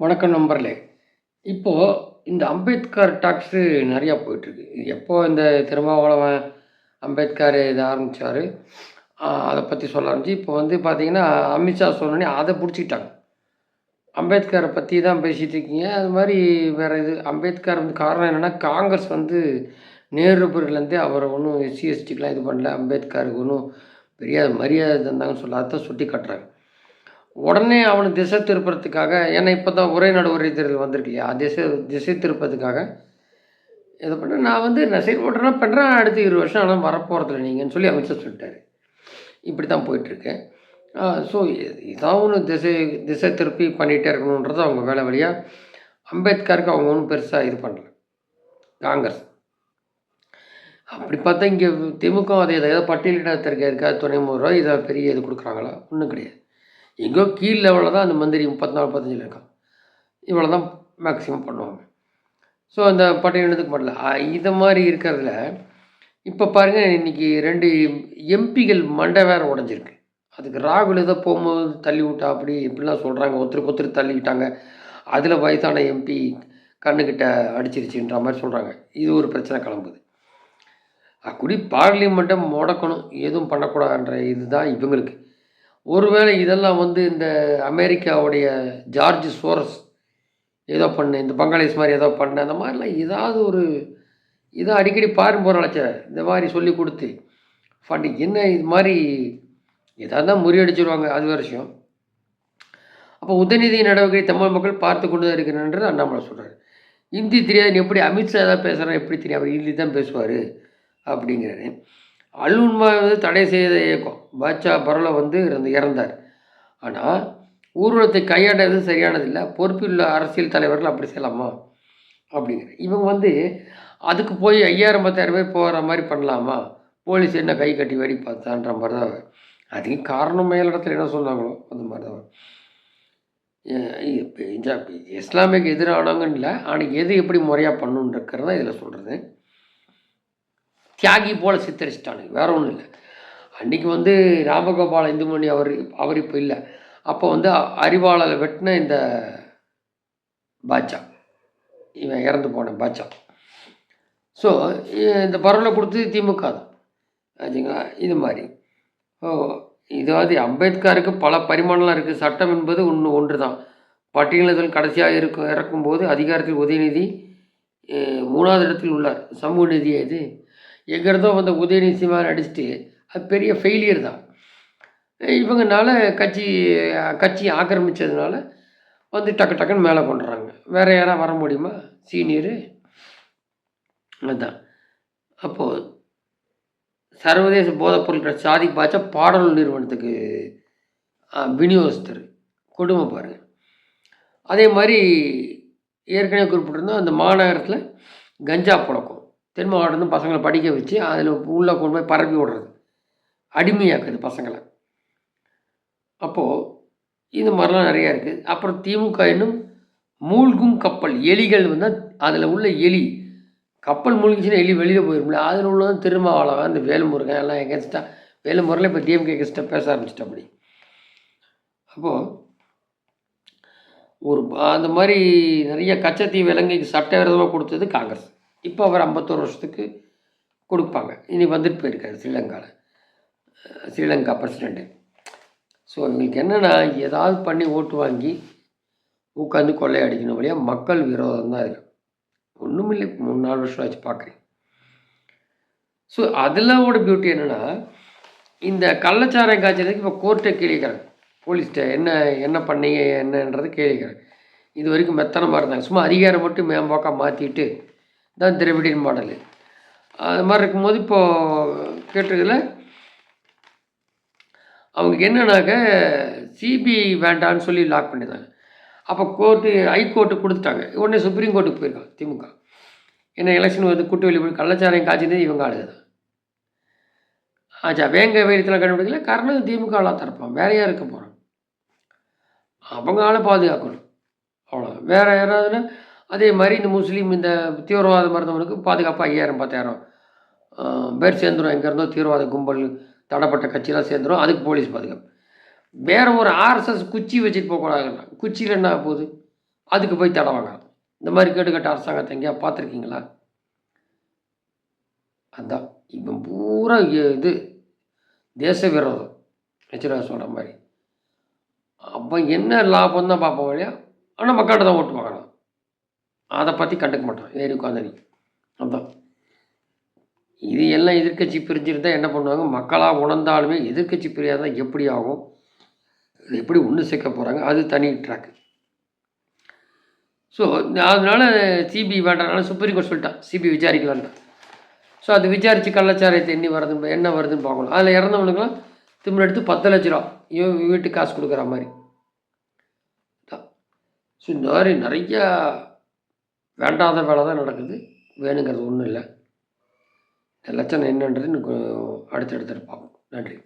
வணக்கம் நண்பர்களே. இப்போது இந்த அம்பேத்கர் டாக்ஸு நிறையா போயிட்டுருக்கு. எப்போ இந்த திருமாவளவன் அம்பேத்கர் இதை ஆரம்பித்தார் அதை பற்றி சொல்ல ஆரம்பிச்சு இப்போ வந்து பார்த்தீங்கன்னா அமித்ஷா சொன்னோடனே அதை பிடிச்சிக்கிட்டாங்க. அம்பேத்கரை பற்றி தான் பேசிகிட்டு இருக்கீங்க. அது மாதிரி வேறு இது அம்பேத்கர் வந்து காரணம் என்னென்னா காங்கிரஸ் வந்து நேரு பிறகுலேருந்தே அவரை ஒன்றும் எஸ்சி எஸ்டிக்கெலாம் இது பண்ணல. அம்பேத்கருக்கு ஒன்றும் பெரிய மரியாதை தந்தாங்கன்னு சொல்ல அதை சுட்டி காட்டுறாங்க உடனே அவனை திசை திருப்புறதுக்காக ஏன்னா இப்போ தான் உரை நாடு தேர்தல் வந்திருக்கு இல்லையா திசை திசை திருப்பதுக்காக. இதை பண்ண நான் வந்து நான் செயல்படுறேன்னா பண்ணுறேன் அடுத்த இருபது வருஷம் ஆனால் வரப்போகிறதில்ல நீங்கன்னு சொல்லி அமைச்சர் சொல்லிட்டாரு. இப்படி தான் போயிட்டுருக்கு ஸோ இதான் ஒன்று திசை திசை திருப்பி பண்ணிகிட்டே இருக்கணுன்றது அவங்க வேலை வழியாக அம்பேத்கருக்கு அவங்க ஒன்றும் பெருசாக இது பண்ணல. காங்கிரஸ். அப்படி பார்த்தா இங்கே திமுக அதே ஏதாவது பட்டியலிடத்திற்கு இருக்காது துணை முதல்வர் இதை பெரிய இது கொடுக்குறாங்களா? ஒன்றும் கிடையாது. எங்கேயோ கீழ் லெவலில் தான் அந்த மந்திரி முப்பத்தி நாலு முப்பத்தஞ்சில் இருக்கான். இவ்வளோ தான் மேக்ஸிமம் பண்ணுவாங்க. ஸோ அந்த பட்டியலிடத்துக்கு பண்ணல இதை மாதிரி இருக்கிறதுல இப்போ பாருங்கள் இன்றைக்கி ரெண்டு எம்பிகள் மண்டை வேறு உடஞ்சிருக்கு. அதுக்கு ராகுல் ஏதோ போகும்போது தள்ளி விட்டா அப்படி இப்படிலாம் சொல்கிறாங்க ஒருத்தருக்கு ஒருத்தர் தள்ளிக்கிட்டாங்க அதில் வயசான எம்பி கண்ணுக்கிட்ட அடிச்சிருச்சுன்ற மாதிரி சொல்கிறாங்க இது ஒரு பிரச்சனை கிளம்புது. அப்படி பார்லிமெண்ட்டை முடக்கணும். எதுவும் பண்ணக்கூடாதுன்ற இதுதான் இவங்களுக்கு. ஒருவேளை இதெல்லாம் வந்து இந்த அமெரிக்காவுடைய ஜார்ஜ் சோரஸ் ஏதோ பண்ண இந்த பங்களாதேஷ் மாதிரி ஏதோ பண்ண அந்த மாதிரிலாம் ஏதாவது ஒரு இதை அடிக்கடி பாருங்க போகிறாச்ச இந்த மாதிரி சொல்லி கொடுத்து. ஃபண்டு என்ன இது மாதிரி? ஏதாவது தான் முறியடிச்சிருவாங்க அது வேறு விஷயம். அப்போ உதயநிதி நடவடிக்கை தமிழ் மக்கள் பார்த்து கொண்டு தான் இருக்கிறன்றது அண்ணாமலை சொல்கிறார் ஹிந்தி தெரியாது எப்படி அமித்ஷா ஏதாவது பேசுகிறான் எப்படி தெரியும்? அவர் ஹிந்தி தான் பேசுவார் அப்படிங்கிறாரு. அல்உன்மா வந்து தடை செய்த இயக்கம். பாட்சா பரல வந்து இறந்து இறந்தார். ஆனால் ஊர்வலத்தை கையாண்டது சரியானதில்லை. பொறுப்பில் அரசியல் தலைவர்கள் அப்படி செய்யலாமா? அப்படிங்கிற இவங்க வந்து அதுக்கு போய் ஐயாயிரம் பத்தாயிரம் பேர் போகிற மாதிரி பண்ணலாமா? போலீஸ் என்ன கை கட்டி வேடி பார்த்தான்ற மாதிரி தான் அதுக்கு காரணம் மேலிடத்தில் என்ன சொன்னாங்களோ அந்த மாதிரி தான் இப்போ இஸ்லாமிக்கு எதிரானவங்கன்னு இல்லை ஆனால் எது எப்படி முறையாக பண்ணுன்றக்கிறது தான் இதில் சொல்கிறது தியாகி போல் சித்தரிச்சிட்டானுங்க. வேற ஒன்றும் இல்லை. அன்றைக்கி வந்து ராமகோபால இந்துமணி அவர் அவர் இப்போ இல்லை. அப்போ வந்து அறிவாளரை வெட்டின இந்த பாட்சா. இவன் இறந்து போன பாட்சா. ஸோ இந்த பரவலை கொடுத்து திமுக தான். ஆச்சுங்களா இது மாதிரி. ஓ இதாவது அம்பேத்கருக்கு பல பரிமாணம்லாம் இருக்குது சட்டம் என்பது ஒன்று ஒன்று தான். பட்டியலில் கடைசியாக இருக்கும் இறக்கும்போது அதிகாரத்தில் உதயநிதி மூணாவது இடத்தில் உள்ளார். சமூக நிதி இது எங்கிறதோ வந்து உதயநிதி சிவான் அடிச்சுட்டு அது பெரிய ஃபெயிலியர் தான். இவங்கனால கட்சி கட்சி ஆக்கிரமித்ததுனால வந்து டக்கு டக்குன்னு மேலே கொண்டுறாங்க. வேறு யாராவது வர முடியுமா? சீனியரு அதுதான் அப்போது சர்வதேச போதைப்பொருட்கள் சாதி பாய்ச்சா பாடல் நிறுவனத்துக்கு விநியோகஸ்தர் கொடுமை பாருங்கள் அதே மாதிரி ஏற்கனவே குறிப்பிட்டிருந்தோம் அந்த மாநகரத்தில் கஞ்சா புழக்கம். தென் மாவட்டம் பசங்களை படிக்க வச்சு அதில் உள்ளே கொண்டு போய் பரப்பி விடுறது. அடிமையாக்குது பசங்களை. அப்போது இது மாதிரிலாம் நிறையா இருக்குது. அப்புறம் திமுக இன்னும் மூழ்கும் கப்பல் எலிகள் வந்து அதில் உள்ள எலி கப்பல் மூழ்கிச்சுன்னா எலி வெளியில் போயிருமில்ல அதில் உள்ளதும் திருமாவளவன் அந்த வேலுமுருகன் எல்லாம் எகென்ஸ்டாக வேலுமுருகன் இப்போ டிஎம்கே எகென்ஸ்டாக பேச ஆரம்பிச்சிட்டா அப்படி. அப்போது ஒரு அந்த மாதிரி நிறைய கச்சத்தீவு விலங்குக்கு சட்டவிரோதமாக கொடுத்தது காங்கிரஸ். இப்போ அவர் ஐம்பத்தோரு வருஷத்துக்கு கொடுப்பாங்க. இனி வந்துட்டு போயிருக்காரு ஸ்ரீலங்காவில் ஸ்ரீலங்கா பிரசிடெண்ட்டு ஸோ இவங்களுக்கு என்னென்னா ஏதாவது பண்ணி ஓட்டு வாங்கி உட்காந்து கொள்ளையடிக்கணும் வழியாக மக்கள் விரோதம் தான் இருக்கு ஒன்றும் இல்லை மூணு நாலு வருஷம் ஆச்சு பார்க்குறேன் ஸோ அதெல்லாவோட பியூட்டி என்னென்னா இந்த கள்ளச்சாரம் காய்ச்சதுக்கு இப்போ கோர்ட்டை கேள்விக்கிறாங்க போலீஸ்கிட்ட என்ன என்ன பண்ணீங்க என்னன்றது கேள்விக்கிறாங்க இது வரைக்கும் மெத்தனமாக இருந்தாங்க சும்மா அதிகாரம் மட்டும் மேம்போக்காக மாற்றிட்டு தான் திராவிடியன் மாடலு. அது மாதிரி இருக்கும்போது இப்போது கேட்டதில் அவங்க என்னன்னாக்க சிபிஐ வேண்டான்னு சொல்லி லாக் பண்ணியிருந்தாங்க அப்போ கோர்ட்டு ஹைகோர்ட்டு கொடுத்துட்டாங்க. உடனே சுப்ரீம் கோர்ட்டுக்கு போயிருக்காங்க திமுக. ஏன்னா எலெக்ஷன் வந்து குட்டு வெளியே போய் கள்ளச்சாரம் காய்ச்சினது இவங்க ஆளுது தான். ஆச்சா வேங்க வைரத்தில் கண்டுபிடிக்கல காரணம் திமுக ஆளாக தரப்பான். வேற யார் இருக்க போகிறான் அவங்க ஆளை பாதுகாக்கணும். அவ்வளோ வேறு யாராவதுன்னா அதே மாதிரி இந்த முஸ்லீம் இந்த தீவிரவாத மருந்தவனுக்கு பாதுகாப்பாக ஐயாயிரம் பத்தாயிரம். பேர் சேர்ந்துடும் எங்கேருந்தோ தீவிரவாத கும்பல் தடப்பட்ட கட்சியெலாம் சேர்ந்துடும் அதுக்கு போலீஸ் பாதுகாப்பு. வேறு ஒரு ஆர்எஸ்எஸ் குச்சி வச்சுட்டு போகக்கூடாதுன்னா குச்சியில் என்ன போகுது? அதுக்கு போய் தடை வாங்கலாம் இந்த மாதிரி கேடுகட்ட அரசாங்கத்தை எங்கேயா பார்த்துருக்கீங்களா? அதுதான் இப்போ பூரா இது தேச விரோதம். நெச்சுரா சொல்கிற மாதிரி. அப்போ என்ன லாபம் தான் பார்ப்போம் வழியா ஆனால் மக்கள்கிட்ட தான் ஓட்டு வாங்கலாம் அதை பற்றி கண்டுக்க மாட்டோம் ஏறி உட்காந்து அதான். இது எல்லாம் எதிர்க்கட்சி பிரிஞ்சிருந்தால் என்ன பண்ணுவாங்க? மக்களாக உணர்ந்தாலுமே எதிர்க்கட்சி தான் எப்படி ஆகும்? எப்படி ஒன்று சேர்க்க போகிறாங்க அது தனி ட்ராக் ஸோ அதனால சிபிஐ வேண்டாம்னால சுப்ரீம் கோர்ட் சொல்லிட்டான். சிபிஐ விசாரிக்கலான்ட்டான் ஸோ அது விசாரித்து கள்ளச்சாராயத்தை எண்ணி வருது என்ன வருதுன்னு பார்க்கணும் அதில் இறந்தவனுக்குலாம் திரும்ப எடுத்து பத்து லட்ச ரூபா. இவன் வீட்டுக்கு காசு கொடுக்குற மாதிரி. ஸோ இந்த மாதிரி நிறையா வேண்டாத வேலை தான் நடக்குது. வேணுங்கிறது ஒன்றும் இல்லை. இந்த லட்சணம் என்னன்றது இன்னும் அடுத்தடுத்து பார்ப்போம். நன்றி.